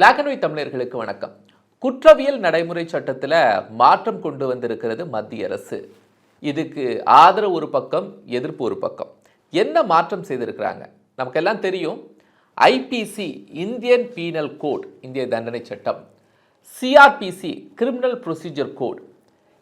Black and white தமிழர்களுக்கு வணக்கம். குற்றவியல் நடைமுறை சட்டத்தில் மாற்றம் கொண்டு வந்திருக்கிறது மத்திய அரசு. இதுக்கு ஆதரவு ஒரு பக்கம் எதிர்ப்பு ஒரு பக்கம். என்ன மாற்றம் செய்திருக்கிறாங்க? நமக்கெல்லாம் தெரியும். ஐபிசி இந்தியன் பீனல் கோட் இந்திய தண்டனை சட்டம். CRPC criminal procedure code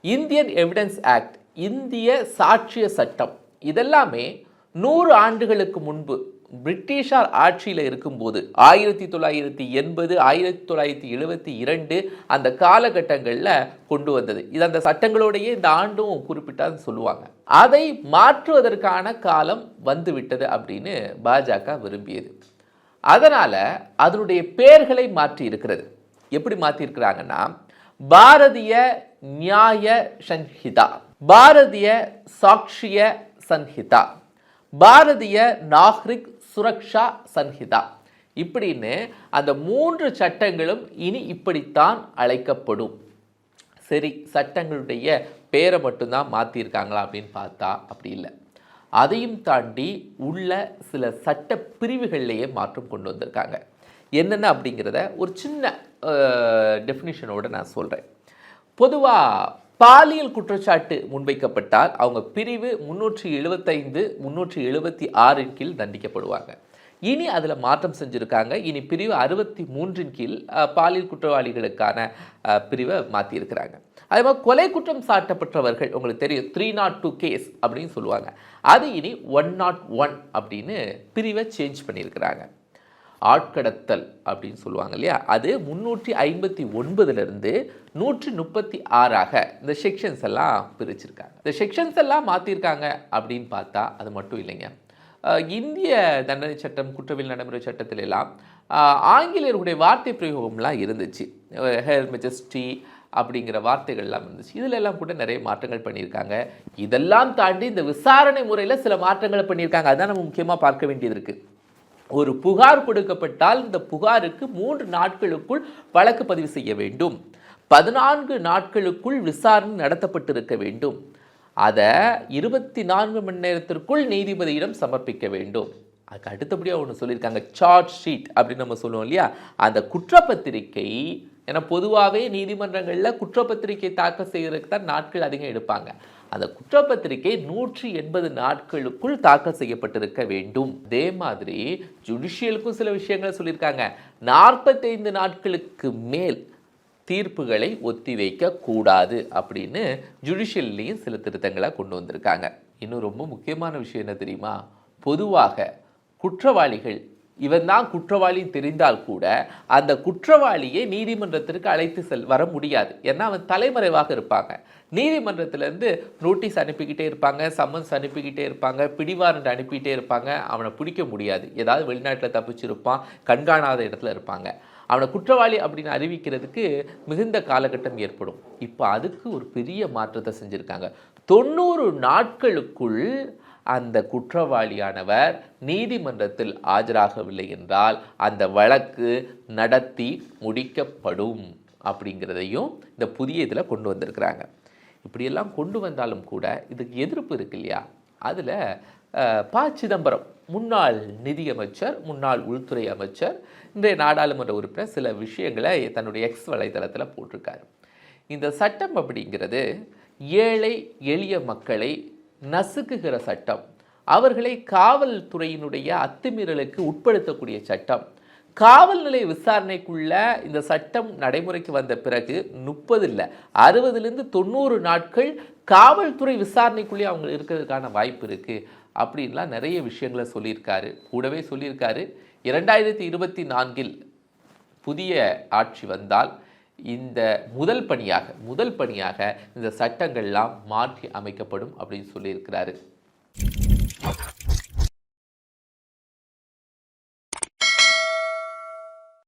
Indian evidence act இந்திய சாட்சிய சட்டம். இதெல்லாமே நூறு ஆண்டுகளுக்கு முன்பு பிரிட்டிஷார் ஆட்சியில் இருக்கும்போது ஆயிரத்தி தொள்ளாயிரத்தி எண்பது ஆயிரத்தி தொள்ளாயிரத்தி எழுபத்தி இரண்டு அந்த காலகட்டங்களில் கொண்டு வந்தது. இது அந்த சட்டங்களோடையே இந்த ஆண்டும் குறிப்பிட்டான்னு சொல்லுவாங்க. அதை மாற்றுவதற்கான காலம் வந்துவிட்டது அப்படின்னு பாஜக விரும்பியது. அதனால் அதனுடைய பெயர்களை மாற்றி இருக்கிறது. எப்படி மாற்றிருக்கிறாங்கன்னா பாரதிய நியாய சன்ஹிதா பாரதிய சாட்சிய சன்ஹிதா பாரதிய நாகரிக் சுரக்ஷா சன்ஹிதா. இப்படின்னு அந்த மூன்று சட்டங்களும் இனி இப்படித்தான் அழைக்கப்படும். சரி சட்டங்களுடைய பேரை மட்டும்தான் மாற்றிருக்காங்களா அப்படின்னு பார்த்தா அப்படி இல்லை. அதையும் தாண்டி உள்ள சில சட்ட பிரிவுகள்லேயே மாற்றம் கொண்டு வந்திருக்காங்க. என்னென்ன அப்படிங்கிறத ஒரு சின்ன டெஃபினிஷனோடு நான் சொல்கிறேன் பொதுவாக பாலியல் குற்றச்சாட்டு முன்வைக்கப்பட்டால் அவங்க பிரிவு முன்னூற்றி எழுபத்தைந்து முன்னூற்றி எழுபத்தி ஆறின் கீழ் தண்டிக்கப்படுவாங்க. இனி அதில் மாற்றம் செஞ்சுருக்காங்க. இனி பிரிவு அறுபத்தி மூன்றின் கீழ் பாலியல் குற்றவாளிகளுக்கான பிரிவை மாற்றியிருக்கிறாங்க அதே மாதிரி கொலை குற்றம் சாட்டப்பட்டவர்கள் உங்களுக்கு தெரியும் த்ரீ நாட் டூ கேஸ் அப்படின்னு சொல்லுவாங்க. அது இனி ஒன் நாட் ஒன் அப்படின்னு பிரிவை சேஞ்ச் பண்ணியிருக்கிறாங்க. ஆட்கடத்தல் அப்படின்னு சொல்லுவாங்க இல்லையா? அது முந்நூற்றி ஐம்பத்தி ஒன்பதுலேருந்து நூற்றி முப்பத்தி ஆறாக இந்த செக்ஷன்ஸ் எல்லாம் பிரிச்சிருக்காங்க. இந்த செக்ஷன்ஸ் எல்லாம் மாற்றிருக்காங்க அப்படின்னு பார்த்தா அது மட்டும் இல்லைங்க. இந்திய தண்டனை சட்டம் குற்றவியல் நடைமுறை சட்டத்தில எல்லாம் ஆங்கிலேயருடைய வார்த்தை பிரயோகம்லாம் இருந்துச்சு. ஹேர் மெஜஸ்டி அப்படிங்கிற வார்த்தைகள்லாம் இருந்துச்சு. இதில் எல்லாம் கூட நிறைய மாற்றங்கள் பண்ணியிருக்காங்க. இதெல்லாம் தாண்டி இந்த விசாரணை முறையில் சில மாற்றங்களை பண்ணியிருக்காங்க. அதுதான் நம்ம முக்கியமாக பார்க்க வேண்டியது இருக்குது ஒரு புகார் கொடுக்கப்பட்டால் இந்த புகாருக்கு மூன்று நாட்களுக்குள் வழக்கு பதிவு செய்ய வேண்டும். பதினான்கு நாட்களுக்குள் விசாரணை நடத்தப்பட்டிருக்க வேண்டும். அதை இருபத்தி நான்கு மணி நேரத்திற்குள் நீதிபதியிடம் சமர்ப்பிக்க வேண்டும். அதுக்கு அடுத்தபடியாக ஒன்று சொல்லியிருக்காங்க சார்ஜ் ஷீட் அப்படின்னு நம்ம சொல்லுவோம் இல்லையா? அந்த குற்றப்பத்திரிக்கை ஏன்னா பொதுவாகவே நீதிமன்றங்களில் குற்றப்பத்திரிக்கை தாக்கல் செய்கிறதுக்கு தான் நாட்கள் அதிகம் எடுப்பாங்க. அந்த குற்றப்பத்திரிகை நூற்றி எண்பது நாட்களுக்குள் தாக்கல் செய்யப்பட்டிருக்க வேண்டும். அதே மாதிரி ஜுடிஷியலுக்கும் சில விஷயங்களை சொல்லியிருக்காங்க. நாற்பத்தைந்து நாட்களுக்கு மேல் தீர்ப்புகளை ஒத்திவைக்க கூடாது அப்படின்னு ஜுடிஷியல்லையும் சில திருத்தங்களை கொண்டு வந்திருக்காங்க. இன்னும் ரொம்ப முக்கியமான விஷயம் என்ன தெரியுமா? பொதுவாக குற்றவாளிகள் இவன் தான் குற்றவாளி தெரிந்தால் கூட அந்த குற்றவாளியை நீதிமன்றத்திற்கு அழைத்து செல் வர முடியாது. ஏன்னா அவன் தலைமறைவாக இருப்பாங்க. நீதிமன்றத்திலேருந்து நோட்டீஸ் அனுப்பிக்கிட்டே இருப்பாங்க சம்மன்ஸ் அனுப்பிக்கிட்டே இருப்பாங்க பிடிவாரண்ட் அனுப்பிக்கிட்டே இருப்பாங்க. அவனை பிடிக்க முடியாது. ஏதாவது வெளிநாட்டில் தப்பிச்சிருப்பான் கண்காணாத இடத்துல இருப்பாங்க. அவனை குற்றவாளி அப்படின்னு அறிவிக்கிறதுக்கு மிகுந்த காலகட்டம் ஏற்படும். இப்போ அதுக்கு ஒரு பெரிய மாற்றத்தை செஞ்சுருக்காங்க. தொண்ணூறு நாட்களுக்குள் அந்த குற்றவாளியானவர் நீதிமன்றத்தில் ஆஜராகவில்லை என்றால் அந்த வழக்கு நடத்தி முடிக்கப்படும் அப்படிங்கிறதையும் இந்த புதிய இதில் கொண்டு வந்திருக்கிறாங்க. இப்படியெல்லாம் கொண்டு வந்தாலும் கூட இதுக்கு எதிர்ப்பு இருக்கு இல்லையா? அதில் ப. சிதம்பரம் முன்னாள் நிதியமைச்சர் முன்னாள் உள்துறை அமைச்சர் இன்றைய நாடாளுமன்ற உறுப்பினர் சில விஷயங்களை தன்னுடைய எக்ஸ் வலைதளத்தில் போட்டிருக்காரு. இந்த சட்டம் அப்படிங்கிறது ஏழை எளிய மக்களை நசுக்குகிற சட்டம். அவர்களை காவல்துறையினுடைய அத்துமீறலுக்கு உட்படுத்தக்கூடிய சட்டம். காவல் நிலைய விசாரணைக்குள்ள இந்த சட்டம் நடைமுறைக்கு வந்த பிறகு முப்பது இல்லை அறுபதுலேருந்து தொண்ணூறு நாட்கள் காவல்துறை விசாரணைக்குள்ளே அவங்க இருக்கிறதுக்கான வாய்ப்பு இருக்குது அப்படின்லாம் நிறைய விஷயங்களை சொல்லியிருக்காரு. கூடவே சொல்லியிருக்காரு இரண்டாயிரத்தி இருபத்தி நான்கில் புதிய ஆட்சி வந்தால் இந்த முதல் பணியாக முதல் பணியாக இந்த சட்டங்கள்லாம் மாற்றி அமைக்கப்படும் அப்படின்னு சொல்லியிருக்கிறாரு.